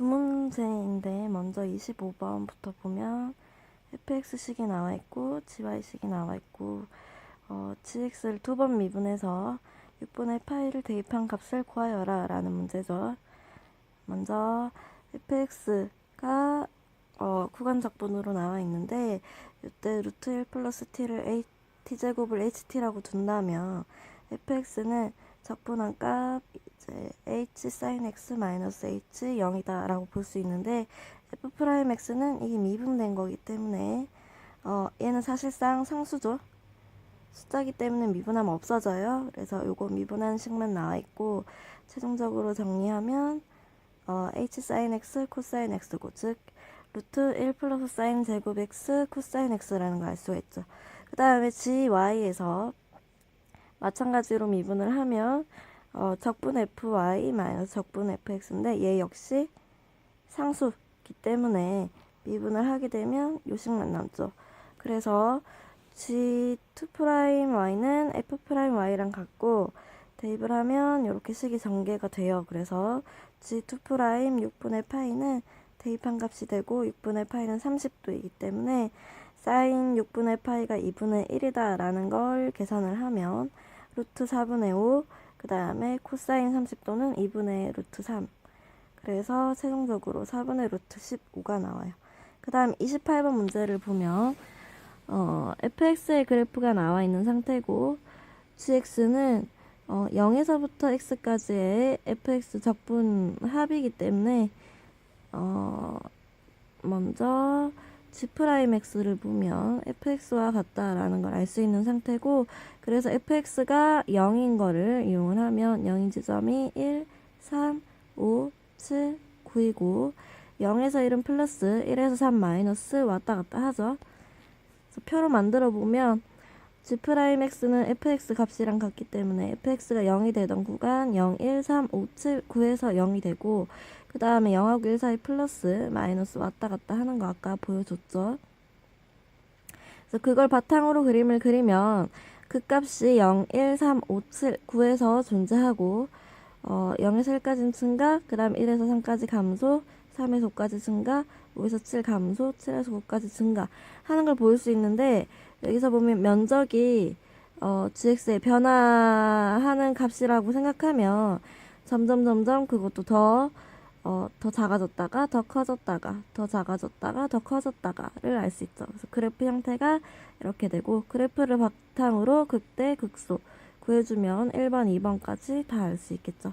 두 문제인데 먼저 25번부터 보면 fx식이 나와 있고 gy식이 나와 있고 어, gx를 두 번 미분해서 6분의 파이를 대입한 값을 구하여라 라는 문제죠. 먼저 fx가 어, 구간적분으로 나와 있는데 이때 루트 1 플러스 t를 t제곱을 ht라고 둔다면 fx는 적분한 값 이제 h sin x 마이너스 h 0이다 라고 볼 수 있는데 f 프라임 x는 이게 미분된 거기 때문에 어, 얘는 사실상 상수죠. 숫자기 때문에 미분하면 없어져요. 그래서 요거 미분한 식만 나와 있고 최종적으로 정리하면 어, h sin x 코사인 x고 즉 루트 1 플러스 사인 제곱 x 코사인 x라는 걸 알 수가 있죠. 그 다음에 gy에서 마찬가지로 미분을 하면 어, 적분 fy 마이너스 적분 fx인데 얘 역시 상수기 때문에 미분을 하게 되면 요식만 남죠. 그래서 g2'y는 f'y랑 같고 대입을 하면 이렇게 식이 전개가 돼요. 그래서 g2' 6분의 파이는 대입한 값이 되고 6분의 파이는 30도이기 때문에 사인 6분의 파이가 2분의 1이다 라는 걸 계산을 하면 루트 4분의 5, 그 다음에 코사인 30도는 2분의 루트 3. 그래서 최종적으로 4분의 루트 15가 나와요. 그 다음 28번 문제를 보면 어, fx의 그래프가 나와 있는 상태고 gx는 어, 0에서부터 x까지의 fx 적분 합이기 때문에 어, 먼저 g'x를 보면 fx와 같다라는 걸 알 수 있는 상태고 그래서 fx가 0인 거를 이용을 하면 0인 지점이 1, 3, 5, 7, 9이고 0에서 1은 플러스 1에서 3 마이너스 왔다 갔다 하죠. 그래서 표로 만들어 보면 g'x는 fx 값이랑 같기 때문에 fx가 0이 되던 구간 0, 1, 3, 5, 7, 9에서 0이 되고 그 다음에 0하고 1 사이 플러스 마이너스 왔다 갔다 하는 거 아까 보여줬죠. 그래서 그걸 바탕으로 그림을 그리면 그 값이 0, 1, 3, 5, 7, 9에서 존재하고 어, 0에서 1까지는 증가, 그 다음 1에서 3까지 감소, 3에서 5까지 증가, 5에서 7 감소, 7에서 9까지 증가 하는 걸 볼 수 있는데 여기서 보면 면적이 어, gx의 변화하는 값이라고 생각하면 점점 점점 그것도 더 어, 더 작아졌다가 더 커졌다가 더 작아졌다가 더 커졌다가를 알 수 있죠. 그래서 그래프 형태가 이렇게 되고 그래프를 바탕으로 극대 극소 구해주면 1번, 2번까지 다 알 수 있겠죠.